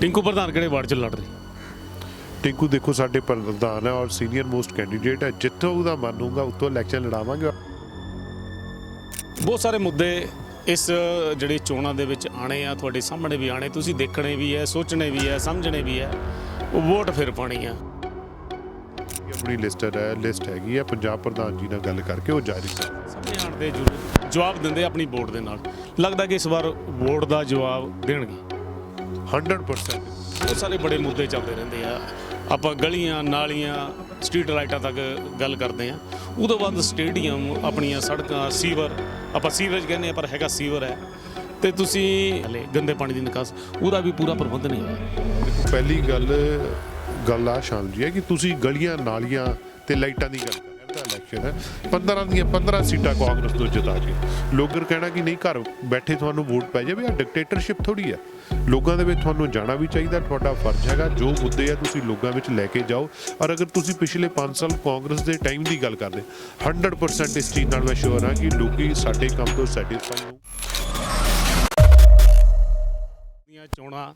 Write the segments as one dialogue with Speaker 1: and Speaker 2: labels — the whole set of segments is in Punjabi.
Speaker 1: ਟਿੰਕੂ ਪ੍ਰਧਾਨ ਕਿਹੜੇ ਵਾਰਡ 'ਚ ਲੜ ਰਹੇ?
Speaker 2: ਟਿੰਕੂ ਦੇਖੋ ਸਾਡੇ ਪ੍ਰਧਾਨ ਹੈ ਔਰ ਸੀਨੀਅਰ ਮੋਸਟ ਕੈਂਡੀਡੇਟ ਹੈ। ਜਿੱਥੋਂ ਉਹਦਾ ਮਨ ਹੋਊਗਾ ਉੱਥੋਂ ਇਲੈਕਸ਼ਨ ਲੜਾਵਾਂਗੇ।
Speaker 1: ਬਹੁਤ ਸਾਰੇ ਮੁੱਦੇ ਇਸ ਜਿਹੜੇ ਚੋਣਾਂ ਦੇ ਵਿੱਚ ਆਣੇ ਆ ਤੁਹਾਡੇ ਸਾਹਮਣੇ ਵੀ ਆਣੇ ਤੁਸੀਂ ਦੇਖਣੇ ਵੀ ਹੈ ਸੋਚਣੇ ਵੀ ਹੈ ਸਮਝਣੇ ਵੀ ਹੈ। ਉਹ ਵੋਟ ਫਿਰ ਪਾਣੀ ਆ।
Speaker 2: ਆਪਣੀ ਲਿਸਟ ਹੈ ਲਿਸਟ ਹੈਗੀ ਹੈ ਪੰਜਾਬ ਪ੍ਰਧਾਨ ਜੀ ਨਾਲ ਗੱਲ ਕਰਕੇ ਉਹ ਜਾਰੀ ਕਰ
Speaker 1: ਸਾਹਮਣੇ ਆਣ ਦੇ ਜਵਾਬ ਦਿੰਦੇ ਆਪਣੀ ਵੋਟ ਦੇ ਨਾਲ। ਲੱਗਦਾ ਕਿ ਇਸ ਵਾਰ ਵੋਟ ਦਾ ਜਵਾਬ ਦੇਣਗੇ।
Speaker 2: 100%
Speaker 1: ਬਹੁਤ ਸਾਰੇ ਬੜੇ ਮੁੱਦੇ ਚੱਲਦੇ ਰਹਿੰਦੇ ਆ। ਆਪਾਂ ਗਲੀਆਂ ਨਾਲੀਆਂ ਸਟਰੀਟ ਲਾਈਟਾਂ ਤੱਕ ਗੱਲ ਕਰਦੇ ਆ। ਉਦੋਂ ਬਾਅਦ ਸਟੇਡੀਅਮ ਆਪਣੀਆਂ ਸੜਕਾਂ ਸੀਵਰ। ਆਪਾਂ ਸੀਵਰੇਜ ਕਹਿੰਦੇ ਆ ਪਰ ਹੈਗਾ ਸੀਵਰ ਹੈ। ਤੇ ਤੁਸੀਂ ਹਲੇ ਗੰਦੇ ਪਾਣੀ ਦੀ ਨਿਕਾਸ ਉਹਦਾ ਵੀ ਪੂਰਾ ਪ੍ਰਬੰਧ ਨਹੀਂ ਹੋਇਆ।
Speaker 2: ਦੇਖੋ ਪਹਿਲੀ ਗੱਲ ਗੱਲ ਆ ਸ਼ਾਮ ਜੀ ਹੈ ਕਿ ਤੁਸੀਂ ਗਲੀਆਂ ਨਾਲੀਆਂ ਤੇ ਲਾਈਟਾਂ ਦੀ ਗੱਲ ਹੋ ਇਲੈਕਸ਼ਨ ਹੈ। 15 ਦੀਆਂ 15 ਸੀਟਾਂ ਕਾਂਗਰਸ ਨੂੰ ਜਿਤਾ ਕੇ ਲੋਕਰ ਕਹਿਣਾ ਕਿ ਨਹੀਂ, ਘਰ ਬੈਠੇ ਤੁਹਾਨੂੰ ਵੋਟ ਪੈ ਜਾਵੇ ਆ ਡਿਕਟੇਟਰਸ਼ਿਪ ਥੋੜੀ ਹੈ। ਲੋਕਾਂ ਦੇ ਵਿੱਚ ਤੁਹਾਨੂੰ ਜਾਣਾ ਵੀ ਚਾਹੀਦਾ, ਤੁਹਾਡਾ ਫਰਜ਼ ਹੈਗਾ, ਜੋ ਮੁੱਦੇ ਆ ਤੁਸੀਂ ਲੋਕਾਂ ਵਿੱਚ ਲੈ ਕੇ ਜਾਓ। ਔਰ ਅਗਰ ਤੁਸੀਂ ਪਿਛਲੇ 5 ਸਾਲ ਕਾਂਗਰਸ ਦੇ ਟਾਈਮ ਦੀ ਗੱਲ ਕਰਦੇ 100% ਇਸ ਚੀਜ਼ ਨਾਲ ਮੈਂ ਸ਼ੋਰ ਹਾਂ ਕਿ ਲੋਕੀ ਸਾਡੇ ਕੰਮ ਤੋਂ ਸੈਟੀਸਫਾਈ ਹੋ
Speaker 1: ਦੀਆਂ ਚੋਣਾਂ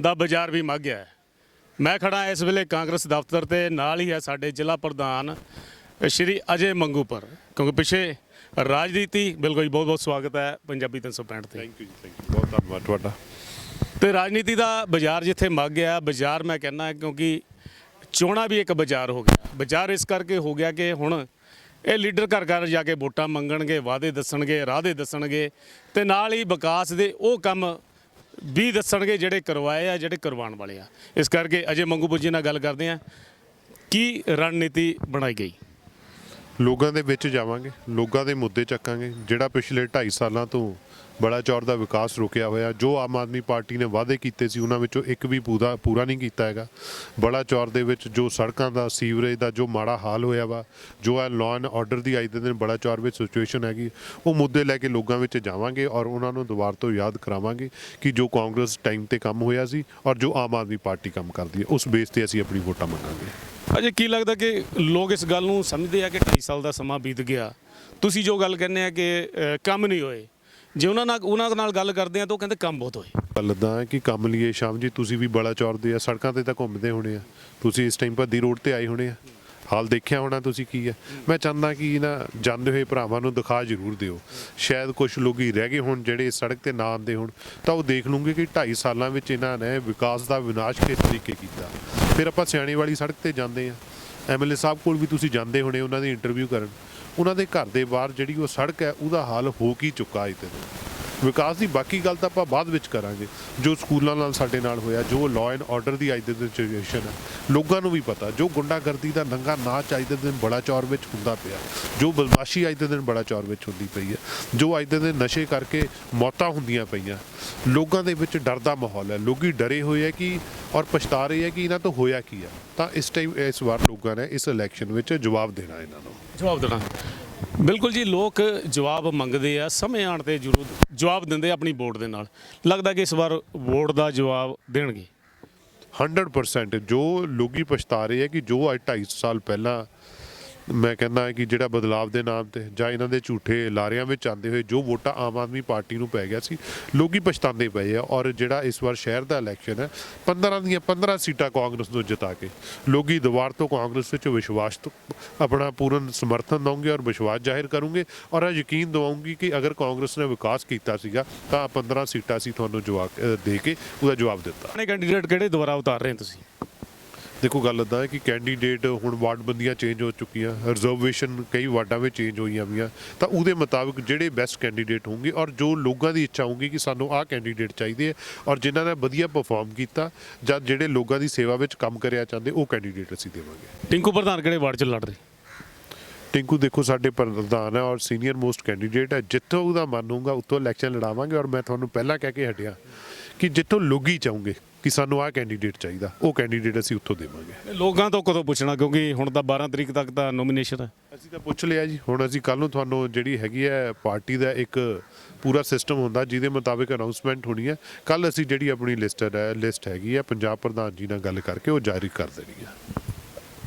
Speaker 1: ਦਾ ਬਾਜ਼ਾਰ ਵੀ ਮੱਗ ਗਿਆ ਮੈਂ ਖੜਾ ਇਸ ਵੇਲੇ ਕਾਂਗਰਸ ਦਫ਼ਤਰ ਤੇ, ਨਾਲ ਹੀ ਹੈ ਸਾਡੇ ਜ਼ਿਲ੍ਹਾ ਪ੍ਰਧਾਨ ਸ਼੍ਰੀ ਅਜੇ ਮੰਗੂਪੁਰ ਕਿਉਂਕਿ ਪਿਛੇ ਰਾਜਨੀਤੀ ਬਿਲਕੁਲ ਬਹੁਤ ਬਹੁਤ ਸਵਾਗਤ ਹੈ ਪੰਜਾਬੀ 365 ਤੇ।
Speaker 2: Thank you ji thank you ਬਹੁਤ ਧੰਨਵਾਦ ਤੁਹਾਡਾ।
Speaker 1: ਤੇ ਰਾਜਨੀਤੀ ਦਾ ਬਾਜ਼ਾਰ ਜਿੱਥੇ ਮੱਗ ਗਿਆ ਬਾਜ਼ਾਰ ਮੈਂ ਕਹਿੰਦਾ ਕਿਉਂਕਿ ਚੋਣਾਂ ਵੀ ਇੱਕ ਬਾਜ਼ਾਰ ਹੋ ਗਿਆ। ਬਾਜ਼ਾਰ ਇਸ ਕਰਕੇ ਹੋ ਗਿਆ ਕਿ ਹੁਣ ਇਹ ਲੀਡਰ ਘਰ ਘਰ ਜਾ ਕੇ ਵੋਟਾਂ ਮੰਗਣਗੇ ਵਾਅਦੇ ਦੱਸਣਗੇ ਰਾਹਦੇ ਦੱਸਣਗੇ ਤੇ ਨਾਲ ਹੀ ਵਿਕਾਸ ਦੇ ਉਹ ਕੰਮ ਵੀ ਦੱਸਣਗੇ ਜਿਹੜੇ ਕਰਵਾਏ ਆ ਜਿਹੜੇ ਕਰਵਾਉਣ ਵਾਲੇ ਆ। ਇਸ ਕਰਕੇ ਅਜੇ ਮੰਗੂਪੁਰ ਜੀ ਨਾਲ ਗੱਲ ਕਰਦੇ ਆ ਕੀ ਰਣਨੀਤੀ ਬਣਾਈ ਗਈ?
Speaker 2: ਲੋਕਾਂ ਦੇ ਵਿੱਚ ਜਾਵਾਂਗੇ, ਲੋਕਾਂ ਦੇ ਮੁੱਦੇ ਚੱਕਾਂਗੇ, ਜਿਹੜਾ ਪਿਛਲੇ 2.5 ਸਾਲਾਂ ਤੋਂ ਬੜਾ ਚੌਰ ਦਾ ਵਿਕਾਸ ਰੁਕਿਆ ਹੋਇਆ, ਜੋ ਆਮ ਆਦਮੀ ਪਾਰਟੀ ਨੇ ਵਾਅਦੇ ਕੀਤੇ ਸੀ, ਉਹਨਾਂ ਵਿੱਚੋਂ ਇੱਕ ਵੀ ਪੂਰਾ ਪੂਰਾ ਨਹੀਂ ਕੀਤਾ ਹੈਗਾ। ਬੜਾ ਚੌਰ ਦੇ ਵਿੱਚ ਜੋ ਸੜਕਾਂ ਦਾ, ਸੀਵਰੇਜ ਦਾ ਜੋ ਮਾੜਾ ਹਾਲ ਹੋਇਆ ਵਾ, ਜੋ ਹੈ ਲਾਅ ਐਂਡ ਆਰਡਰ ਦੀ ਅੱਜ ਦੇ ਦਿਨ ਬੜਾ ਚੌਰ ਵਿੱਚ ਸਿਚੁਏਸ਼ਨ ਹੈਗੀ, ਉਹ ਮੁੱਦੇ ਲੈ ਕੇ ਲੋਕਾਂ ਵਿੱਚ ਜਾਵਾਂਗੇ ਔਰ ਉਹਨਾਂ ਨੂੰ ਦੁਬਾਰਾ ਤੋਂ ਯਾਦ ਕਰਾਵਾਂਗੇ ਕਿ ਜੋ ਕਾਂਗਰਸ ਟਾਈਮ ਤੇ ਕੰਮ ਹੋਇਆ ਸੀ ਔਰ ਜੋ ਆਮ ਆਦਮੀ ਪਾਰਟੀ ਕੰਮ ਕਰਦੀ ਹੈ, ਉਸ ਬੇਸ ਤੇ ਅਸੀਂ ਆਪਣੀ ਵੋਟਾਂ ਮੰਗਾਂਗੇ।
Speaker 1: ਅਜੇ ਕੀ ਲੱਗਦਾ ਕਿ ਲੋਕ ਇਸ ਗੱਲ ਨੂੰ ਸਮਝਦੇ ਆ ਕਿ 2.5 ਸਾਲ ਦਾ ਸਮਾਂ ਬੀਤ ਗਿਆ। ਤੁਸੀਂ ਜੋ ਗੱਲ ਕਹਿੰਦੇ ਆ ਕਿ ਅ, ਕੰਮ ਨਹੀਂ ਹੋਏ। ਜੇ ਉਹਨਾਂ ਨਾਲ ਉਹਨਾਂ ਨਾਲ ਗੱਲ ਕਰਦੇ ਆ ਤਾਂ ਉਹ ਕਹਿੰਦੇ ਕੰਮ ਬਹੁਤ ਹੋਏ।
Speaker 2: ਗੱਲ ਦਾ ਹੈ ਕਿ ਕੰਮ ਲਈਏ ਸ਼ਾਮ ਜੀ ਤੁਸੀਂ ਵੀ ਬੜਾ ਚੌਰਦੇ ਆ। ਸੜਕਾਂ ਤੇ ਤਾਂ ਘੁੰਮਦੇ ਹੋਣੇ ਆ। ਤੁਸੀਂ ਇਸ ਟਾਈਮ ਭੱਦੀ ਰੋਡ ਤੇ ਆਏ ਹੋਣੇ ਆ। ਹਾਲ ਦੇਖਿਆ ਹੋਣਾ ਤੁਸੀਂ ਕੀ ਹੈ ਮੈਂ ਚਾਹੁੰਦਾ ਕਿ ਨਾ ਜਾਂਦੇ ਹੋਏ ਭਰਾਵਾਂ ਨੂੰ ਦਿਖਾ ਜ਼ਰੂਰ ਦਿਓ। ਸ਼ਾਇਦ ਕੁਝ ਲੋਕੀ ਰਹਿ ਗਏ ਹੋਣ ਜਿਹੜੇ ਇਸ ਸੜਕ ਤੇ ਨਾ ਆਉਂਦੇ ਹੋਣ। ਤਾਂ ਉਹ ਦੇਖ ਲੂੰਗੇ ਕਿ 2.5 ਸਾਲਾਂ ਵਿੱਚ ਇਹਨਾਂ ਨੇ ਵਿਕਾਸ ਦਾ ਵਿਨਾਸ਼ ਕਿਸ ਤਰੀਕੇ ਕੀਤਾ। ਫਿਰ ਆਪਾਂ ਸਿਆਣੇ ਵਾਲੀ ਸੜਕ ਤੇ ਜਾਂਦੇ ਆ ਐਮਐਲਏ ਸਾਹਿਬ ਕੋਲ ਵੀ ਤੁਸੀਂ ਜਾਂਦੇ ਹੋਣੇ, ਉਹਨਾਂ ਦੀ ਇੰਟਰਵਿਊ ਕਰਨ। ਉਹਨਾਂ ਦੇ ਘਰ ਦੇ ਬਾਹਰ ਜਿਹੜੀ ਉਹ ਸੜਕ ਹੈ, ਉਹਦਾ ਹਾਲ ਹੋ ਕੀ ਚੁੱਕਾ ਹੈ ਤੇ ਵਿਕਾਸ ਦੀ ਬਾਕੀ ਗੱਲ ਤਾਂ ਆਪਾਂ ਬਾਅਦ ਵਿੱਚ ਕਰਾਂਗੇ। ਜੋ ਸਕੂਲਾਂ ਨਾਲ ਸਾਡੇ ਨਾਲ ਹੋਇਆ, ਜੋ ਲਾਅ ਐਂਡ ਆਰਡਰ ਦੀ ਅੱਜ ਦੇ ਦਿਨ ਸਿਚੁਏਸ਼ਨ ਹੈ, ਲੋਕਾਂ ਨੂੰ ਵੀ ਪਤਾ, ਜੋ ਗੁੰਡਾਗਰਦੀ ਦਾ ਨੰਗਾ ਨਾਚ ਅੱਜ ਦੇ ਦਿਨ ਬੜਾ ਚੌਰ ਵਿੱਚ ਹੁੰਦਾ ਪਿਆ, ਜੋ ਬਦਮਾਸ਼ੀ ਅੱਜ ਦੇ ਦਿਨ ਬੜਾ ਚੌਰ ਵਿੱਚ ਹੁੰਦੀ ਪਈ ਹੈ, ਜੋ ਅੱਜ ਦੇ ਦਿਨ ਨਸ਼ੇ ਕਰਕੇ ਮੌਤਾਂ ਹੁੰਦੀਆਂ ਪਈਆਂ, ਲੋਕਾਂ ਦੇ ਵਿੱਚ ਡਰ ਦਾ ਮਾਹੌਲ ਹੈ, ਲੋਕੀ ਡਰੇ ਹੋਏ ਹੈ ਕਿ, ਔਰ ਪਛਤਾ ਰਹੇ ਹੈ ਕਿ ਇਹਨਾਂ ਤੋਂ ਹੋਇਆ ਕੀ ਹੈ ਤਾਂ ਇਸ ਟਾਈਮ ਇਸ ਵਾਰ ਲੋਕਾਂ ਨੇ ਇਸ ਇਲੈਕਸ਼ਨ ਵਿੱਚ ਜਵਾਬ ਦੇਣਾ ਇਹਨਾਂ ਨੂੰ।
Speaker 1: ਜਵਾਬ ਦੇਣਾ। ਬਿਲਕੁਲ ਜੀ, ਲੋਕ ਜਵਾਬ ਮੰਗਦੇ ਆ, ਸਮੇਂ ਆਣ ਤੇ ਜ਼ਰੂਰ ਜਵਾਬ ਦਿੰਦੇ ਆ ਆਪਣੀ ਵੋਟ ਦੇ ਨਾਲ। ਲੱਗਦਾ ਕਿ ਇਸ ਵਾਰ ਵੋਟ ਦਾ ਜਵਾਬ ਦੇਣਗੇ।
Speaker 2: 100% ਜੋ ਲੋਕੀ ਪਛਤਾ ਰਹੇ ਹੈ ਕਿ ਜੋ ਅੱਜ 2.5 ਸਾਲ ਪਹਿਲਾਂ ਮੈਂ ਕਹਿੰਦਾ ਕਿ ਜਿਹੜਾ ਬਦਲਾਵ ਦੇ ਨਾਮ ਤੇ ਜਾਂ ਇਹਨਾਂ ਦੇ ਝੂਠੇ ਲਾਰਿਆਂ ਵਿੱਚ ਆਂਦੇ ਹੋਏ ਜੋ ਵੋਟਾਂ ਆਮ ਆਦਮੀ ਪਾਰਟੀ ਨੂੰ ਪੈ ਗਿਆ ਸੀ, ਲੋਕੀ ਪਛਤਾਉਂਦੇ ਪਏ ਆ ਔਰ ਜਿਹੜਾ ਇਸ ਵਾਰ ਸ਼ਹਿਰ ਦਾ ਇਲੈਕਸ਼ਨ ਹੈ 15 ਦੀਆਂ 15 ਸੀਟਾਂ ਕਾਂਗਰਸ ਨੂੰ ਜਿਤਾ ਕੇ, ਲੋਕੀ ਦੁਬਾਰ ਤੋਂ ਕਾਂਗਰਸ ਵਿੱਚ ਵਿਸ਼ਵਾਸ ਤੋਂ ਆਪਣਾ ਪੂਰਨ ਸਮਰਥਨ ਦਵਾਂਗੇ ਔਰ ਵਿਸ਼ਵਾਸ ਜ਼ਾਹਿਰ ਕਰੂੰਗੇ ਔਰ ਇਹ ਯਕੀਨ ਦਿਵਾਉਂਗੀ ਕਿ ਅਗਰ ਕਾਂਗਰਸ ਨੇ ਵਿਕਾਸ ਕੀਤਾ ਸੀਗਾ ਤਾਂ 15 ਸੀਟਾਂ ਸੀ ਤੁਹਾਨੂੰ ਜਵਾਬ ਦੇ ਕੇ ਉਹਦਾ ਜਵਾਬ ਦਿੱਤਾ।
Speaker 1: ਆਪਣੇ ਕੈਂਡੀਡੇਟ ਕਿਹੜੇ ਦੁਬਾਰਾ ਉਤਾਰ ਰਹੇ ਤੁਸੀਂ?
Speaker 2: ਦੇਖੋ ਗੱਲ ਇਦਾਂ ਹੈ ਕਿ ਕੈਂਡੀਡੇਟ ਹੁਣ ਵਾਰਡ ਬੰਦੀਆਂ ਚੇਂਜ ਹੋ ਚੁੱਕੀਆਂ ਰਿਜ਼ਰਵੇਸ਼ਨ ਕਈ ਵਾਰਡਾਂ ਵਿੱਚ ਚੇਂਜ ਹੋਈਆਂ ਵੀਆਂ ਤਾਂ ਉਹਦੇ ਮੁਤਾਬਕ ਜਿਹੜੇ ਬੈਸਟ ਕੈਂਡੀਡੇਟ ਹੋਣਗੇ ਔਰ ਜੋ ਲੋਕਾਂ ਦੀ ਇੱਛਾ ਹੋਊਗੀ ਕਿ ਸਾਨੂੰ ਆਹ ਕੈਂਡੀਡੇਟ ਚਾਹੀਦੇ ਹੈ ਔਰ ਜਿਨ੍ਹਾਂ ਨੇ ਵਧੀਆ ਪਰਫਾਰਮ ਕੀਤਾ ਜਾਂ ਜਿਹੜੇ ਲੋਕਾਂ ਦੀ ਸੇਵਾ ਵਿੱਚ ਕੰਮ ਕਰਿਆ ਚਾਹੁੰਦੇ ਉਹ ਕੈਂਡੀਡੇਟ ਅਸੀਂ ਦੇਵਾਂਗੇ।
Speaker 1: ਟਿੰਕੂ ਪ੍ਰਧਾਨ ਕਿਹੜੇ ਵਾਰਡ 'ਚ ਲੜ ਰਹੇ
Speaker 2: ਟਿੰਕੂ ਦੇਖੋ ਸਾਡੇ ਪ੍ਰਧਾਨ ਹੈ ਔਰ ਸੀਨੀਅਰ ਮੋਸਟ ਕੈਂਡੀਡੇਟ ਹੈ ਜਿੱਥੋਂ ਉਹਦਾ ਮਨ ਹੋਊਗਾ ਉੱਥੋਂ ਇਲੈਕਸ਼ਨ ਲੜਾਵਾਂਗੇ ਔਰ ਮੈਂ ਤੁਹਾਨੂੰ ਪਹਿਲਾਂ ਕਹਿ ਕੇ ਹਟਿਆ ਕਿ ਜਿੱਥੋਂ ਲੋਕੀ ਚਾਹੋਗੇ ਕਿ ਸਾਨੂੰ ਆਹ ਕੈਂਡੀਡੇਟ ਚਾਹੀਦਾ ਉਹ ਕੈਂਡੀਡੇਟ ਅਸੀਂ ਉੱਥੋਂ ਦੇਵਾਂਗੇ।
Speaker 1: ਲੋਕਾਂ ਤੋਂ ਕਦੋਂ ਪੁੱਛਣਾ ਕਿਉਂਕਿ ਹੁਣ ਤਾਂ 12 ਤਰੀਕ ਤੱਕ ਤਾਂ ਨੋਮੀਨੇਸ਼ਨ ਹੈ।
Speaker 2: ਅਸੀਂ ਤਾਂ ਪੁੱਛ ਲਿਆ ਜੀ ਹੁਣ ਅਸੀਂ ਕੱਲ ਨੂੰ ਤੁਹਾਨੂੰ ਜਿਹੜੀ ਹੈਗੀ ਹੈ ਪਾਰਟੀ ਦਾ ਇੱਕ ਪੂਰਾ ਸਿਸਟਮ ਹੁੰਦਾ ਜਿਹਦੇ ਮੁਤਾਬਿਕ ਅਨਾਉਂਸਮੈਂਟ ਹੋਣੀ ਹੈ। ਕੱਲ ਅਸੀਂ ਜਿਹੜੀ ਆਪਣੀ ਲਿਸਟ ਹੈ ਲਿਸਟ ਹੈਗੀ ਹੈ ਪੰਜਾਬ ਪ੍ਰਧਾਨ ਜੀ ਨਾਲ ਗੱਲ ਕਰਕੇ ਉਹ ਜਾਰੀ ਕਰ ਦੇਣੀ ਹੈ।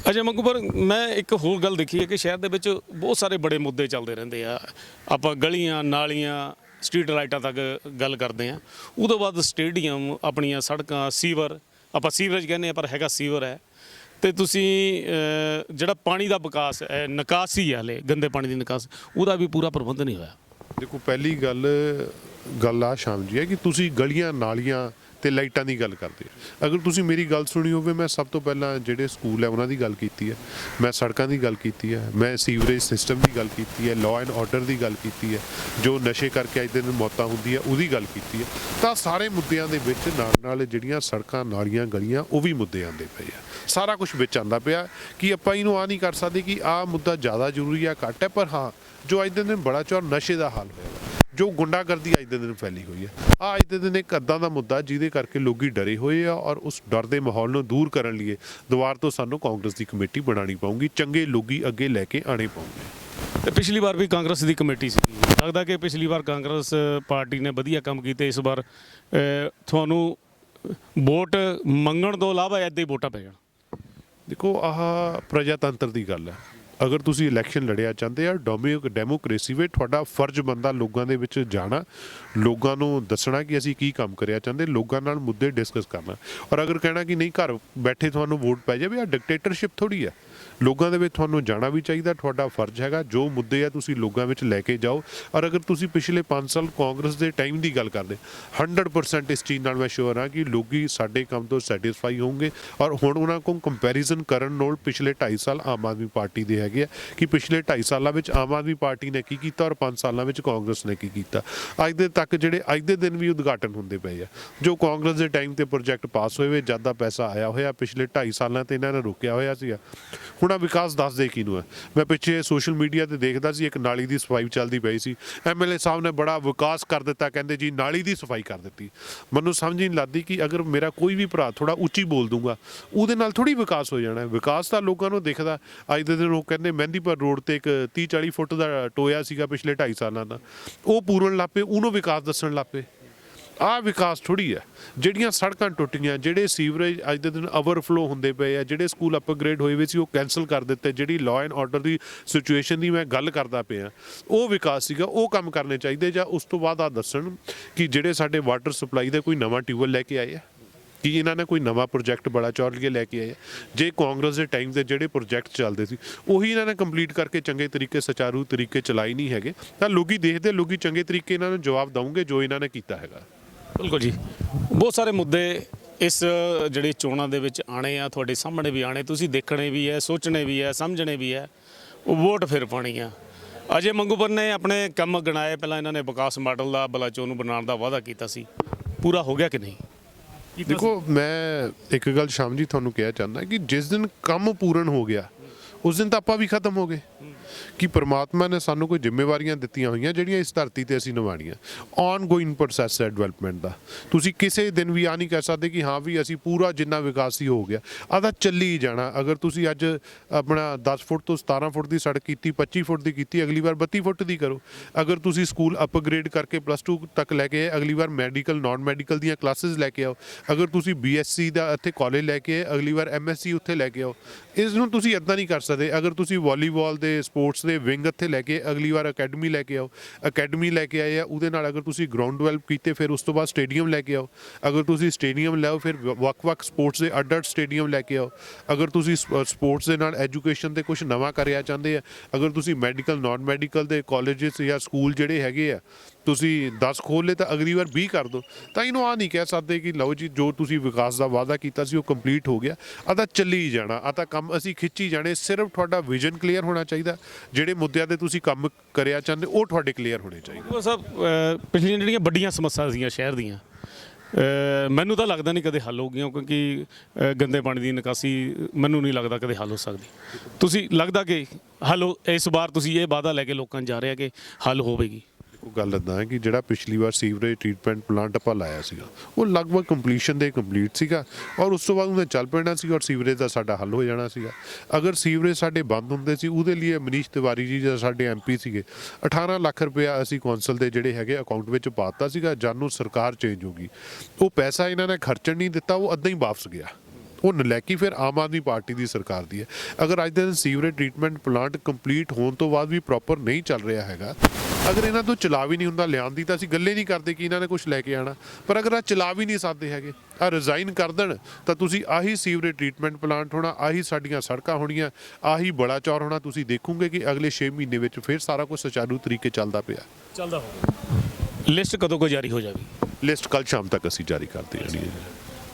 Speaker 1: ਅਜੇ ਮੰਗੂਪੁਰ ਮੈਂ ਇੱਕ ਹੋਰ ਗੱਲ ਦੇਖੀ ਹੈ ਕਿ ਸ਼ਹਿਰ ਦੇ ਵਿੱਚ ਬਹੁਤ ਸਾਰੇ ਬੜੇ ਮੁੱਦੇ ਚੱਲਦੇ ਰਹਿੰਦੇ ਆ। ਆਪਾਂ ਗਲੀਆਂ ਨਾਲੀਆਂ ਸਟਰੀਟ ਲਾਈਟਾਂ ਤੱਕ ਗੱਲ ਕਰਦੇ ਆ ਉਦੋਂ ਬਾਅਦ ਸਟੇਡੀਅਮ ਆਪਣੀਆਂ ਸੜਕਾਂ, ਸੀਵਰ, ਆਪਾਂ ਸੀਵਰੇਜ ਕਹਿੰਦੇ ਆ ਪਰ ਹੈਗਾ ਸੀਵਰ ਹੈ। ਤੇ ਤੁਸੀਂ ਜਿਹੜਾ ਪਾਣੀ ਦਾ ਵਿਕਾਸ ਹੈ, ਨਿਕਾਸੀ ਹੈ ਹਲੇ, ਗੰਦੇ ਪਾਣੀ ਦੀ ਨਿਕਾਸ, ਉਹਦਾ ਵੀ ਪੂਰਾ ਪ੍ਰਬੰਧ ਨਹੀਂ ਹੋਇਆ।
Speaker 2: ਦੇਖੋ, ਪਹਿਲੀ ਗੱਲ ਗੱਲ ਆ ਸ਼ਾਮ ਜੀ ਹੈ ਕਿ ਤੁਸੀਂ ਗਲੀਆਂ ਨਾਲੀਆਂ ਤੇ ਲਾਈਟਾਂ ਦੀ ਗੱਲ ਕਰਦੇ ਹੋ ਅਗਰ ਤੁਸੀਂ ਮੇਰੀ ਗੱਲ ਸੁਣੀ ਹੋਵੇ, ਮੈਂ ਸਭ ਤੋਂ ਪਹਿਲਾਂ ਜਿਹੜੇ ਸਕੂਲ ਹੈ, ਉਹਨਾਂ ਦੀ ਗੱਲ ਕੀਤੀ ਹੈ। ਮੈਂ ਸੜਕਾਂ ਦੀ ਗੱਲ ਕੀਤੀ ਹੈ। ਮੈਂ ਸੀਵਰੇਜ ਸਿਸਟਮ ਦੀ ਗੱਲ ਕੀਤੀ ਹੈ ਲਾਅ ਐਂਡ ਆਰਡਰ ਦੀ ਗੱਲ ਕੀਤੀ ਹੈ, ਜੋ ਨਸ਼ੇ ਕਰਕੇ ਅੱਜ ਦੇ ਦਿਨ ਮੌਤਾਂ ਹੁੰਦੀ ਹੈ ਉਹਦੀ ਗੱਲ ਕੀਤੀ ਹੈ। ਤਾਂ ਸਾਰੇ ਮੁੱਦਿਆਂ ਦੇ ਵਿੱਚ ਨਾਲ ਨਾਲ ਜਿਹੜੀਆਂ ਸੜਕਾਂ, ਨਾਲੀਆਂ, ਗਲੀਆਂ, ਉਹ ਵੀ ਮੁੱਦੇ ਆਉਂਦੇ ਪਏ ਆ। ਸਾਰਾ ਕੁਝ ਵਿੱਚ ਆਉਂਦਾ ਪਿਆ ਕਿ ਆਪਾਂ ਇਹਨੂੰ ਆ ਨਹੀਂ ਕਰ ਸਕਦੇ ਕਿ ਆਹ ਮੁੱਦਾ ਜ਼ਿਆਦਾ ਜ਼ਰੂਰੀ ਆ, ਘੱਟ ਹੈ, ਪਰ ਹਾਂ, ਜੋ ਅੱਜ ਦੇ ਦਿਨ ਬੜਾ ਚੌਰ ਨਸ਼ੇ ਦਾ ਹਾਲ ਹੋਇਆ। ਜੋ ਗੁੰਡਾਗਰਦੀ ਅੱਜ ਦੇ ਦਿਨ ਫੈਲੀ ਹੋਈ ਹੈ। ਆ ਅੱਜ ਦੇ ਦਿਨ ਇੱਕ ਅੱਦਾਂ ਦਾ ਮੁੱਦਾ ਜਿਹਦੇ ਕਰਕੇ ਲੋਕੀ ਡਰੇ ਹੋਏ ਆ ਔਰ ਉਸ ਡਰ ਦੇ ਮਾਹੌਲ ਨੂੰ ਦੂਰ ਕਰਨ ਲਈ ਦੁਬਾਰ ਤੋਂ ਸਾਨੂੰ ਕਾਂਗਰਸ ਦੀ ਕਮੇਟੀ ਬਣਾਉਣੀ ਪਊਗੀ ਚੰਗੇ ਲੋਕੀ ਅੱਗੇ ਲੈ ਕੇ ਆਣੇ ਪਊਗੇ।
Speaker 1: ਤੇ ਪਿਛਲੀ ਵਾਰ ਵੀ ਕਾਂਗਰਸ ਦੀ ਕਮੇਟੀ ਸੀ ਲੱਗਦਾ ਕਿ ਪਿਛਲੀ ਵਾਰ ਕਾਂਗਰਸ ਪਾਰਟੀ ਨੇ ਵਧੀਆ ਕੰਮ ਕੀਤੇ ਇਸ ਵਾਰ ਤੁਹਾਨੂੰ ਵੋਟ ਮੰਗਣ ਤੋਂ ਇਲਾਵਾ ਏਦਾਂ ਹੀ ਵੋਟਾਂ ਪੈ ਜਾਣ।
Speaker 2: ਦੇਖੋ ਆਹ ਪ੍ਰਜਾਤੰਤਰ ਦੀ ਗੱਲ ਹੈ। ਅਗਰ ਤੁਸੀਂ ਇਲੈਕਸ਼ਨ ਲੜਿਆ ਚਾਹੁੰਦੇ ਆ ਡੋਮਿਕ ਡੈਮੋਕ੍ਰੇਸੀ ਵਿੱਚ ਤੁਹਾਡਾ ਫਰਜ਼ ਬੰਦਾ ਲੋਕਾਂ ਦੇ ਵਿੱਚ ਜਾਣਾ। ਲੋਕਾਂ ਨੂੰ ਦੱਸਣਾ ਕਿ ਅਸੀਂ ਕੀ ਕੰਮ ਕਰਿਆ ਚਾਹੁੰਦੇ, ਲੋਕਾਂ ਨਾਲ ਮੁੱਦੇ ਡਿਸਕਸ ਕਰਨਾ। ਔਰ ਅਗਰ ਕਹਿਣਾ ਕਿ ਨਹੀਂ, ਘਰ ਬੈਠੇ ਤੁਹਾਨੂੰ ਵੋਟ ਪੈ ਜਾਵੇ ਆ ਡਿਕਟੇਟਰਸ਼ਿਪ ਥੋੜੀ ਹੈ ਲੋਕਾਂ ਦੇ ਵਿੱਚ ਤੁਹਾਨੂੰ ਜਾਣਾ ਵੀ ਚਾਹੀਦਾ, ਤੁਹਾਡਾ ਫਰਜ਼ ਹੈਗਾ, ਜੋ ਮੁੱਦੇ ਆ ਤੁਸੀਂ ਲੋਕਾਂ ਵਿੱਚ ਲੈ ਕੇ ਜਾਓ। ਔਰ ਅਗਰ ਤੁਸੀਂ ਪਿਛਲੇ 5 ਸਾਲ ਕਾਂਗਰਸ ਦੇ ਟਾਈਮ ਦੀ ਗੱਲ ਕਰਦੇ 100% ਇਸ ਚੀਜ਼ ਨਾਲ ਮੈਂ ਸ਼ੋਰ ਹਾਂ ਕਿ ਲੋਕੀ ਸਾਡੇ ਕੰਮ ਤੋਂ ਸੈਟੀਸਫਾਈ ਹੋਣਗੇ। ਔਰ ਹੁਣ ਉਹਨਾਂ ਕੋਲ ਕੰਪੈਰੀਜ਼ਨ ਕਰਨ ਨਾਲ ਪਿਛਲੇ 2.5 ਸਾਲ ਆਮ ਆਦਮੀ ਪਾਰਟੀ ਦੇ ਹੈਗੇ ਆ, ਕਿ ਪਿਛਲੇ 2.5 ਸਾਲਾਂ ਵਿੱਚ ਆਮ ਆਦਮੀ ਪਾਰਟੀ ਨੇ ਕੀ ਕੀਤਾ ਔਰ 5 ਸਾਲਾਂ ਵਿੱਚ ਕਾਂਗਰਸ ਨੇ ਕੀ ਕੀਤਾ। ਅੱਜ ਦੇ ਤੱਕ ਜਿਹੜੇ, ਅੱਜ ਦੇ ਦਿਨ ਵੀ ਉਦਘਾਟਨ ਹੁੰਦੇ ਪਏ ਆ। ਜੋ ਕਾਂਗਰਸ ਦੇ ਟਾਈਮ ਤੇ ਪ੍ਰੋਜੈਕਟ ਪਾਸ ਹੋਏ ਹੋਏ ਜ਼ਿਆਦਾ ਪੈਸਾ ਆਇਆ ਹੋਇਆ, ਪਿਛਲੇ 2.5 ਸਾਲਾਂ ਤੇ ਇਹਨਾਂ ਨੇ ਰੋਕਿਆ ਹੋਇਆ ਸੀਗਾ। ਹੁਣ ਆ ਵਿਕਾਸ ਦੱਸਦੇ ਕਿਹਨੂੰ ਹੈ? ਮੈਂ ਪਿੱਛੇ ਸੋਸ਼ਲ ਮੀਡੀਆ ਤੇ ਦੇਖਦਾ ਸੀ, ਇੱਕ ਨਾਲੀ ਦੀ ਸਫ਼ਾਈ ਚੱਲਦੀ ਪਈ ਸੀ। ਐਮਐਲਏ ਸਾਹਿਬ ਨੇ ਬੜਾ ਵਿਕਾਸ ਕਰ ਦਿੱਤਾ, ਕਹਿੰਦੇ ਜੀ ਨਾਲੀ ਦੀ ਸਫ਼ਾਈ ਕਰ ਦਿੱਤੀ। ਮੈਨੂੰ ਸਮਝ ਨਹੀਂ ਲੱਗਦੀ ਕਿ ਅਗਰ ਮੇਰਾ ਕੋਈ ਵੀ ਭਰਾ ਥੋੜਾ ਉੱਚੀ ਬੋਲ ਦੂੰਗਾ, ਉਹਦੇ ਨਾਲ ਥੋੜੀ ਵਿਕਾਸ ਹੋ ਜਾਣਾ ਵਿਕਾਸ ਤਾਂ ਲੋਕਾਂ ਨੂੰ ਦੇਖਦਾ। ਅੱਜ ਦੇ ਦਿਨ ਉਹ ਕਹਿੰਦੇ ਮਹਿੰਦੀਪੁਰ ਰੋਡ ਤੇ ਇੱਕ 30 40 ਫੁੱਟ ਦਾ ਟੋਇਆ ਸੀਗਾ ਪਿਛਲੇ 2.5 ਸਾਲਾਂ ਦਾ। ਉਹ ਪੂਰਨ ਲੱਪੇ ਉਹਨੂੰ ਵਿਕਾਸ ਦੱਸਣ ਲੱਪੇ ਆਹ ਵਿਕਾਸ ਥੋੜੀ ਹੈ। ਜਿਹੜੀਆਂ ਸੜਕਾਂ ਟੁੱਟੀਆਂ, ਜਿਹੜੇ ਸੀਵਰੇਜ ਅੱਜ ਦੇ ਦਿਨ ਓਵਰਫਲੋ ਹੁੰਦੇ ਪਏ ਆ, ਜਿਹੜੇ ਸਕੂਲ ਅਪਗ੍ਰੇਡ ਹੋਏ ਹੋਏ ਸੀ, ਉਹ ਕੈਨਸਲ ਕਰ ਦਿੱਤੇ। ਜਿਹੜੀ ਲਾਅ ਐਂਡ ਆਰਡਰ ਦੀ ਸਿਚੁਏਸ਼ਨ ਦੀ ਮੈਂ ਗੱਲ ਕਰਦਾ ਪਿਆ, ਉਹ ਵਿਕਾਸ ਸੀਗਾ, ਉਹ ਕੰਮ ਕਰਨੇ ਚਾਹੀਦੇ ਜਾਂ ਉਸ ਤੋਂ ਬਾਅਦ ਆ ਦੱਸਣ ਕਿ ਜਿਹੜੇ ਸਾਡੇ ਵਾਟਰ ਸਪਲਾਈ ਦੇ ਕੋਈ ਨਵਾਂ ਟਿਊਬਲ ਲੈ ਕੇ ਆਏ ਆ? ਕਿ ਇਹਨਾਂ ਨੇ ਕੋਈ ਨਵਾਂ ਪ੍ਰੋਜੈਕਟ ਬੜਾ ਚੌੜ ਕੇ ਲੈ ਕੇ ਆਏ ਆ? ਜੇ ਕਾਂਗਰਸ ਦੇ ਟਾਈਮ ਦੇ ਜਿਹੜੇ ਪ੍ਰੋਜੈਕਟ ਚੱਲਦੇ ਸੀ, ਉਹੀ ਇਹਨਾਂ ਨੇ ਕੰਪਲੀਟ ਕਰਕੇ ਚੰਗੇ ਤਰੀਕੇ, ਸੁਚਾਰੂ ਤਰੀਕੇ ਚਲਾਈ ਨਹੀਂ ਹੈਗੇ, ਤਾਂ ਲੋਕੀ ਦੇਖਦੇ ਲੋਕੀ ਚੰਗੇ ਤਰੀਕੇ ਇਹਨਾਂ ਨੂੰ ਜਵਾਬ ਦਵੋਗੇ ਜੋ ਇਹਨਾਂ ਨੇ ਕੀਤਾ ਹੈਗਾ।
Speaker 1: ਬਿਲਕੁਲ ਜੀ। ਬਹੁਤ ਸਾਰੇ ਮੁੱਦੇ ਇਸ ਜਿਹੜੇ ਚੋਣਾਂ ਦੇ ਵਿੱਚ ਆਣੇ ਆ, ਤੁਹਾਡੇ ਸਾਹਮਣੇ ਵੀ ਆਣੇ ਤੁਸੀਂ ਦੇਖਣੇ ਵੀ ਹੈ, ਸੋਚਣੇ ਵੀ ਹੈ, ਸਮਝਣੇ ਵੀ ਹੈ, ਉਹ ਵੋਟ ਫਿਰ ਪਾਣੀ ਆ। ਅਜੇ ਮੰਗੂਪੁਰ ਨੇ ਆਪਣੇ ਕੰਮ ਗਣਾਏ ਪਹਿਲਾਂ ਇਹਨਾਂ ਨੇ ਵਿਕਾਸ ਮਾਡਲ ਦਾ ਬਲਾਚੋ ਨੂੰ ਬਣਾਉਣ ਦਾ ਵਾਅਦਾ ਕੀਤਾ ਸੀ। ਪੂਰਾ ਹੋ ਗਿਆ ਕਿ ਨਹੀਂ?
Speaker 2: ਦੇਖੋ, ਮੈਂ ਇੱਕ ਗੱਲ ਸ਼ਾਮ ਜੀ ਤੁਹਾਨੂੰ ਕਹਿਣਾ ਚਾਹੁੰਦਾ ਕਿ ਜਿਸ ਦਿਨ ਕੰਮ ਪੂਰਨ ਹੋ ਗਿਆ, ਉਸ ਦਿਨ ਤਾਂ ਆਪਾਂ ਵੀ ਖਤਮ ਹੋ ਗਏ। ਕਿ ਪ੍ਰਮਾਤਮਾ ਨੇ ਸਾਨੂੰ ਕੋਈ ਜ਼ਿੰਮੇਵਾਰੀਆਂ ਦਿੱਤੀਆਂ ਹੋਈਆਂ ਜਿਹੜੀਆਂ ਇਸ ਧਰਤੀ ਤੇ ਅਸੀਂ ਨਿਭਾਉਣੀਆਂ ਆਨਗੋਇੰਗ ਪ੍ਰੋਸੈਸ ਹੈ ਡਿਵੈਲਪਮੈਂਟ ਦਾ। ਤੁਸੀਂ ਕਿਸੇ ਦਿਨ ਵੀ ਆ ਨਹੀਂ ਕਹਿ ਸਕਦੇ ਕਿ ਹਾਂ ਵੀ ਅਸੀਂ ਪੂਰਾ ਜਿੰਨਾ ਵਿਕਾਸ ਹੀ ਹੋ ਗਿਆ ਆ ਤਾਂ ਚੱਲੀ ਹੀ ਜਾਣਾ। ਅਗਰ ਤੁਸੀਂ ਅੱਜ ਆਪਣਾ 10 ਫੁੱਟ ਤੋਂ 17 ਫੁੱਟ ਦੀ ਸੜਕ ਕੀਤੀ 25 ਫੁੱਟ ਦੀ ਕੀਤੀ, ਅਗਲੀ ਵਾਰ 32 ਫੁੱਟ ਦੀ ਕਰੋ। ਅਗਰ ਤੁਸੀਂ ਸਕੂਲ ਅਪਗ੍ਰੇਡ ਕਰਕੇ ਪਲੱਸ 2 ਤੱਕ ਲੈ ਕੇ ਆਏ, ਅਗਲੀ ਵਾਰ ਮੈਡੀਕਲ ਨਾਨ ਮੈਡੀਕਲ ਦੀਆਂ ਕਲਾਸਿਸ ਲੈ ਕੇ ਆਓ। ਅਗਰ ਤੁਸੀਂ ਬੀਐਸਸੀ ਦਾ ਇੱਥੇ ਕਾਲਜ ਲੈ ਕੇ ਆਏ, ਅਗਲੀ ਵਾਰ ਐਮਐਸਸੀ ਉੱਥੇ ਲੈ ਕੇ ਆਓ। ਇਸ ਨੂੰ ਤੁਸੀਂ ਇਦਾਂ ਨਹੀਂ ਕਰ ਸਕਦੇ। ਅਗਰ ਤੁਸੀਂ ਵਾਲੀਬਾਲ ਦੇ ਸਪੋਰਟਸ ਦੇ ਵਿੰਗ ਇੱਥੇ ਲੈ ਕੇ ਅਗਲੀ ਵਾਰ ਅਕੈਡਮੀ ਲੈ ਕੇ ਆਓ। ਅਕੈਡਮੀ ਲੈ ਕੇ ਆਏ ਆ, ਉਹਦੇ ਨਾਲ ਅਗਰ ਤੁਸੀਂ ਗਰਾਊਂਡ ਡਿਵੈਲਪ ਕੀਤੇ, ਫਿਰ ਉਸ ਤੋਂ ਬਾਅਦ ਸਟੇਡੀਅਮ ਲੈ ਕੇ ਆਓ। ਅਗਰ ਤੁਸੀਂ ਸਟੇਡੀਅਮ ਲਾਓ ਫਿਰ ਵੱਖ-ਵੱਖ ਸਪੋਰਟਸ ਦੇ ਅੱਡ-ਅੱਡ ਸਟੇਡੀਅਮ ਲੈ ਕੇ ਆਓ। ਅਗਰ ਤੁਸੀਂ ਸਪੋਰਟਸ ਦੇ ਨਾਲ ਐਜੂਕੇਸ਼ਨ ਤੇ ਕੁਝ ਨਵਾਂ ਕਰਿਆ ਚਾਹੁੰਦੇ ਆ, ਅਗਰ ਤੁਸੀਂ ਮੈਡੀਕਲ ਨਾਨ ਮੈਡੀਕਲ ਦੇ ਕਾਲਜਸ ਜਾਂ ਸਕੂਲ ਜਿਹੜੇ ਹੈਗੇ ਆ, ਤੁਸੀਂ 10 ਖੋਲ ਲਏ ਤਾਂ ਅਗਲੀ ਵਾਰ 20 ਕਰ ਦਿਓ ਤਾਂ ਇਹਨੂੰ ਆ ਨਹੀਂ ਕਹਿ ਸਕਦੇ ਕਿ ਲਓ ਜੀ, ਜੋ ਤੁਸੀਂ ਵਿਕਾਸ ਦਾ ਵਾਅਦਾ ਕੀਤਾ ਸੀ, ਉਹ ਕੰਪਲੀਟ ਹੋ ਗਿਆ। ਆ ਤਾਂ ਚੱਲੀ ਜਾਣਾ ਆ ਤਾਂ ਕੰਮ ਅਸੀਂ ਖਿੱਚੀ ਜਾਣੇ, ਸਿਰਫ ਤੁਹਾਡਾ ਵਿਜ਼ਨ ਕਲੀਅਰ ਹੋਣਾ ਚਾਹੀਦਾ। ਜਿਹੜੇ ਮੁੱਦਿਆਂ ਤੇ ਤੁਸੀਂ ਕੰਮ ਕਰਿਆ ਚਾਹੁੰਦੇ, ਉਹ ਤੁਹਾਡੇ ਕਲੀਅਰ ਹੋਣੇ ਚਾਹੀਦੇ।
Speaker 1: ਉਹ ਸਭ ਪਿਛਲੀਆਂ ਜਿਹੜੀਆਂ ਵੱਡੀਆਂ ਸਮੱਸਿਆ ਸੀਗੀਆਂ ਸ਼ਹਿਰ ਦੀਆਂ ਮੈਨੂੰ ਤਾਂ ਲੱਗਦਾ ਨਹੀਂ ਕਦੇ ਹੱਲ ਹੋ ਗਈਆਂ, ਕਿਉਂਕਿ ਗੰਦੇ ਪਾਣੀ ਦੀ ਨਿਕਾਸੀ ਮੈਨੂੰ ਨਹੀਂ ਲੱਗਦਾ ਕਦੇ ਹੱਲ ਹੋ ਸਕਦੀ। ਤੁਸੀਂ ਲੱਗਦਾ ਕਿ ਹੱਲ ਹੋ- ਇਸ ਵਾਰ ਤੁਸੀਂ ਇਹ ਵਾਅਦਾ ਲੈ ਕੇ ਲੋਕਾਂ ਨੂੰ ਜਾ ਰਹੇ ਆ ਕਿ ਹੱਲ ਹੋਵੇਗੀ?
Speaker 2: ਉਹ ਗੱਲ ਇਦਾਂ ਹੈ ਕਿ ਜਿਹੜਾ ਪਿਛਲੀ ਵਾਰ ਸੀਵਰੇਜ ਟ੍ਰੀਟਮੈਂਟ ਪਲਾਂਟ ਆਪਾਂ ਲਾਇਆ ਸੀਗਾ, ਉਹ ਲਗਭਗ ਕੰਪਲੀਸ਼ਨ ਦੇ ਕੰਪਲੀਟ ਸੀਗਾ ਔਰ ਉਸ ਤੋਂ ਬਾਅਦ ਉਹਨੇ ਚੱਲ ਪੈਣਾ ਸੀ ਔਰ ਸੀਵਰੇਜ ਦਾ ਸਾਡਾ ਹੱਲ ਹੋ ਜਾਣਾ ਸੀਗਾ। ਅਗਰ ਸੀਵਰੇਜ ਸਾਡੇ ਬੰਦ ਹੁੰਦੇ ਸੀ, ਉਹਦੇ ਲਈ ਮਨੀਸ਼ ਤਿਵਾਰੀ ਜੀ ਜਿਹੜਾ ਸਾਡੇ ਐਮਪੀ ਸੀਗੇ 18 ਲੱਖ ਰੁਪਇਆ ਅਸੀਂ ਕੌਂਸਲ ਦੇ ਜਿਹੜੇ ਹੈਗੇ ਅਕਾਊਂਟ ਵਿੱਚ ਪਾਤਾ ਸੀਗਾ ਜਾਨੂੰ ਸਰਕਾਰ ਚੇਂਜ ਹੋ ਗਈ। ਉਹ ਪੈਸਾ ਇਹਨਾਂ ਨੇ ਖਰਚਣ ਨਹੀਂ ਦਿੱਤਾ, ਉਹ ਅੱਧਾ ਹੀ ਵਾਪਸ ਗਿਆ। ਉਹ ਨਲੈਕੀ ਫਿਰ ਆਮ ਆਦਮੀ ਪਾਰਟੀ ਦੀ ਸਰਕਾਰ ਦੀ ਹੈ। ਅਗਰ ਅੱਜ ਦੇ ਦਿਨ ਸੀਵਰੇਜ ਟ੍ਰੀਟਮੈਂਟ ਪਲਾਂਟ ਕੰਪਲੀਟ ਹੋਣ ਤੋਂ ਬਾਅਦ ਵੀ ਪ੍ਰੋਪਰ ਨਹੀਂ ਚੱਲ ਰਿਹਾ ਹੈਗਾ ਅਗਰ ਇਹਨਾਂ ਤੋਂ ਚਲਾ ਵੀ ਨਹੀਂ ਹੁੰਦਾ ਲਿਆਉਣ ਦੀ ਤਾਂ ਅਸੀਂ ਗੱਲੇ ਨਹੀਂ ਕਰਦੇ ਕਿ ਇਹਨਾਂ ਨੇ ਕੁਝ ਲੈ ਕੇ ਆਣਾ ਪਰ ਅਗਰ ਆ ਚਲਾ ਵੀ ਨਹੀਂ ਸਕਦੇ ਹੈਗੇ ਆ ਰਿਜ਼ਾਈਨ ਕਰ ਦੇਣ ਤਾਂ ਤੁਸੀਂ ਆਹੀ ਸੀਵਰੇਜ ਟ੍ਰੀਟਮੈਂਟ ਪਲਾਂਟ ਹੋਣਾ ਆਹੀ ਸਾਡੀਆਂ ਸੜਕਾਂ ਹੋਣੀਆਂ ਆਹੀ ਬੜਾ ਚੌਰ ਹੋਣਾ ਤੁਸੀਂ ਦੇਖੋਗੇ ਕਿ ਅਗਲੇ 6 ਮਹੀਨੇ ਵਿੱਚ ਫਿਰ ਸਾਰਾ ਕੁਝ ਸੁਚਾਰੂ ਤਰੀਕੇ ਚੱਲਦਾ ਪਿਆ।
Speaker 1: ਚੱਲਦਾ ਹੋਊਗਾ। ਲਿਸਟ ਕਦੋਂ ਕੋ ਜਾਰੀ ਹੋ ਜਾਵੇ
Speaker 2: ਲਿਸਟ ਕੱਲ ਸ਼ਾਮ ਤੱਕ ਅਸੀਂ ਜਾਰੀ ਕਰ ਦੇਣੀ ਹੈ।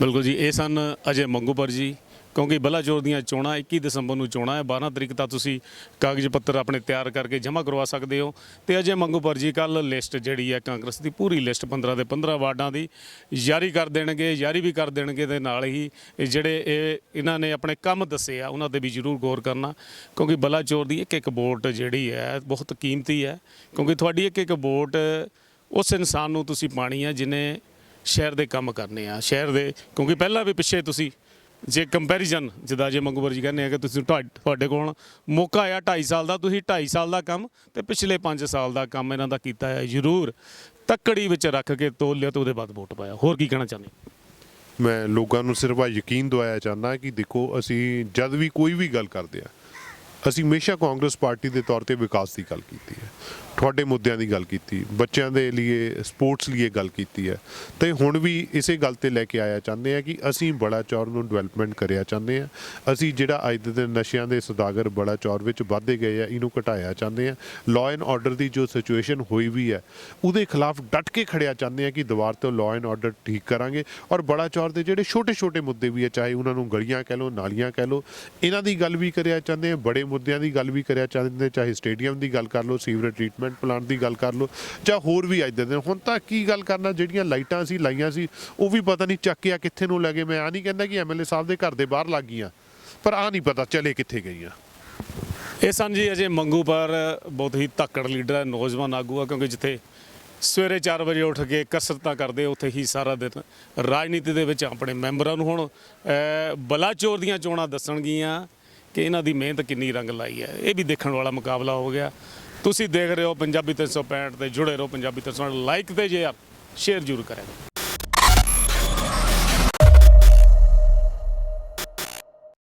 Speaker 1: ਬਿਲਕੁਲ ਜੀ ਇਹ ਸਨ ਅਜੇ ਮੰਗੂਪੁਰ ਜੀ ਕਿਉਂਕਿ ਬਲਾਚੌਰ ਦੀਆਂ ਚੋਣਾਂ 21 ਦਸੰਬਰ ਨੂੰ ਚੋਣਾਂ ਹੈ। 12 ਤਰੀਕ ਤੱਕ ਤੁਸੀਂ ਕਾਗਜ਼ ਪੱਤਰ ਆਪਣੇ ਤਿਆਰ ਕਰਕੇ ਜਮ੍ਹਾਂ ਕਰਵਾ ਸਕਦੇ ਹੋ। ਤੇ ਅਜੇ ਮੰਗੂਪੁਰ ਜੀ ਕੱਲ ਲਿਸਟ ਜਿਹੜੀ ਹੈ ਕਾਂਗਰਸ ਦੀ, ਪੂਰੀ ਲਿਸਟ 15 ਦੇ 15 ਵਾਰਡਾਂ ਦੀ ਜਾਰੀ ਕਰ ਦੇਣਗੇ, ਜਾਰੀ ਵੀ ਕਰ ਦੇਣਗੇ ਤੇ ਨਾਲ ਹੀ ਜਿਹੜੇ ਇਹ ਇਹਨਾਂ ਨੇ ਆਪਣੇ ਕੰਮ ਦੱਸੇ ਆ, ਉਹਨਾਂ ਤੇ ਵੀ ਜ਼ਰੂਰ ਗੌਰ ਕਰਨਾ। ਕਿਉਂਕਿ ਬਲਾਚੌਰ ਦੀ ਇੱਕ ਇੱਕ ਵੋਟ ਜਿਹੜੀ ਹੈ, ਬਹੁਤ ਕੀਮਤੀ ਹੈ। ਕਿਉਂਕਿ ਤੁਹਾਡੀ ਇੱਕ ਇੱਕ ਵੋਟ ਉਸ ਇਨਸਾਨ ਨੂੰ ਤੁਸੀਂ ਪਾਣੀ ਆ ਜਿਨੇ ਸ਼ਹਿਰ ਦੇ ਕੰਮ ਕਰਨੇ ਆ। ਸ਼ਹਿਰ ਦੇ, ਕਿਉਂਕਿ ਪਹਿਲਾਂ ਵੀ ਪਿੱਛੇ ਤੁਸੀਂ ਜੇ ਕੰਪੈਰੀਜ਼ਨ ਜਿੱਦਾਂ ਜੇ ਮੰਗੂਵਰ ਜੀ ਕਹਿੰਦੇ ਆ ਕਿ ਤੁਸੀਂ ਤੁਹਾ- ਤੁਹਾਡੇ ਕੋਲ ਮੌਕਾ ਆਇਆ 2.5 ਸਾਲ ਦਾ, ਤੁਸੀਂ 2.5 ਸਾਲ ਦਾ ਕੰਮ ਤੇ ਪਿਛਲੇ 5 ਸਾਲ ਦਾ ਕੰਮ ਇਹਨਾਂ ਦਾ ਕੀਤਾ ਹੈ, ਜ਼ਰੂਰ ਤੱਕੜੀ ਵਿੱਚ ਰੱਖ ਕੇ ਤੋਲ ਲਿਆ ਤੇ ਉਹਦੇ ਬਾਅਦ ਵੋਟ ਪਾਇਆ। ਹੋਰ ਕੀ ਕਹਿਣਾ ਚਾਹੁੰਦੇ
Speaker 2: ਮੈਂ ਲੋਕਾਂ ਨੂੰ ਸਿਰਫ ਆਹ ਯਕੀਨ ਦਵਾਇਆ ਚਾਹੁੰਦਾ ਕਿ ਦੇਖੋ, ਅਸੀਂ ਜਦ ਵੀ ਕੋਈ ਵੀ ਗੱਲ ਕਰਦੇ ਆ, ਅਸੀਂ ਹਮੇਸ਼ਾ ਕਾਂਗਰਸ ਪਾਰਟੀ ਦੇ ਤੌਰ ਤੇ ਵਿਕਾਸ ਦੀ ਗੱਲ ਕੀਤੀ ਹੈ। ਤੁਹਾਡੇ ਮੁੱਦਿਆਂ ਦੀ ਗੱਲ ਕੀਤੀ, ਬੱਚਿਆਂ ਦੇ ਲਈ ਸਪੋਰਟਸ ਲਈ ਗੱਲ ਕੀਤੀ ਹੈ। ਤੇ ਹੁਣ ਵੀ ਇਸੇ ਗੱਲ ਤੇ ਲੈ ਕੇ ਆਇਆ ਚਾਹੁੰਦੇ ਆ ਕਿ ਅਸੀਂ ਬੜਾ ਚੌਰ ਨੂੰ ਡਿਵੈਲਪਮੈਂਟ ਕਰਿਆ ਚਾਹੁੰਦੇ ਆ ਅਸੀਂ ਜਿਹੜਾ ਅੱਜ ਦੇ ਦਿਨ ਨਸ਼ਿਆਂ ਦੇ ਸੌਦਾਗਰ ਬੜਾ ਚੌਰ ਵਿੱਚ ਵਾਧੇ ਗਏ ਆ, ਇਹਨੂੰ ਘਟਾਇਆ ਚਾਹੁੰਦੇ ਆ ਲਾਅ ਐਂਡ ਆਰਡਰ ਦੀ ਜੋ ਸਿਚੁਏਸ਼ਨ ਹੋਈ ਵੀ ਹੈ, ਉਹਦੇ ਖਿਲਾਫ ਡਟ ਕੇ ਖੜਿਆ ਚਾਹੁੰਦੇ ਆ ਕਿ ਦੀਵਾਰ ਤੋਂ ਲਾਅ ਐਂਡ ਆਰਡਰ ਠੀਕ ਕਰਾਂਗੇ। ਔਰ ਬੜਾ ਚੌਰ ਦੇ ਜਿਹੜੇ ਛੋਟੇ ਛੋਟੇ ਮੁੱਦੇ ਵੀ ਆ ਚਾਹੇ ਉਹਨਾਂ ਨੂੰ ਗਲੀਆਂ ਕਹਿ ਲਓ, ਨਾਲੀਆਂ ਕਹਿ ਲਓ, ਇਹਨਾਂ ਦੀ ਗੱਲ ਵੀ ਕਰਿਆ ਚਾਹੁੰਦੇ ਆ ਬੜੇ ਮੁੱਦਿਆਂ ਦੀ ਗੱਲ ਵੀ ਕਰਿਆ ਚਾਹੁੰਦੇ ਚਾਹੇ ਸਟੇਡੀਅਮ ਦੀ ਗੱਲ ਕਰ ਲਓ ਸੀਵਰੇਜ ਟ੍ਰੀਟਮੈਂਟ ਪਲਾਂਟ ਦੀ ਗੱਲ ਕਰ ਲਓ ਜਾਂ ਹੋਰ ਵੀ ਅੱਜ ਦੇ ਦਿਨ। ਹੁਣ ਤਾਂ ਕੀ ਗੱਲ ਕਰਨਾ ਜਿਹੜੀਆਂ ਲਾਈਟਾਂ ਸੀ ਲਾਈਆਂ ਸੀ ਉਹ ਵੀ ਪਤਾ ਨਹੀਂ ਚੱਕਿਆ ਕਿੱਥੇ ਨੂੰ ਲੈ ਮੈਂ ਆ ਨਹੀਂ ਕਹਿੰਦਾ ਕਿ ਐਮਐਲਏ ਸਾਹਿਬ ਦੇ ਘਰ ਦੇ ਬਾਹਰ ਲੱਗ ਗਈਆਂ ਪਰ ਆ ਨਹੀਂ ਪਤਾ ਚਲੇ ਕਿੱਥੇ ਗਈਆਂ।
Speaker 1: ਇਹ ਸਨ ਜੀ ਅਜੇ ਮੰਗੂ ਪਰ ਬਹੁਤ ਹੀ ਧੱਕੜ ਲੀਡਰ ਹੈ ਨੌਜਵਾਨ ਆਗੂ ਆ ਕਿਉਂਕਿ ਜਿੱਥੇ ਸਵੇਰੇ 4 ਵਜੇ ਉੱਠ ਕੇ ਕਸਰਤਾਂ ਕਰਦੇ ਉੱਥੇ ਹੀ ਸਾਰਾ ਦਿਨ ਰਾਜਨੀਤੀ ਦੇ ਵਿੱਚ ਆਪਣੇ ਮੈਂਬਰਾਂ ਨੂੰ ਹੁਣ ਅਹ, ਬਲਾਚੌਰ ਦੀਆਂ ਚੋਣਾਂ ਦੱਸਣਗੀਆਂ ਕਿ ਇਹਨਾਂ ਦੀ ਮਿਹਨਤ ਕਿੰਨੀ ਰੰਗ ਲਾਈ ਹੈ। ਇਹ ਵੀ ਦੇਖਣ ਵਾਲਾ ਮੁਕਾਬਲਾ ਹੋ ਗਿਆ। ਤੁਸੀਂ ਦੇਖ ਰਹੇ ਹੋ ਪੰਜਾਬੀ 365 ਤੇ ਜੁੜੇ ਰਹੋ ਪੰਜਾਬੀ 365 ਲਾਈਕ ਤੇ ਜੇ ਆਪ ਸ਼ੇਅਰ ਜ਼ਰੂਰ ਕਰਿਆ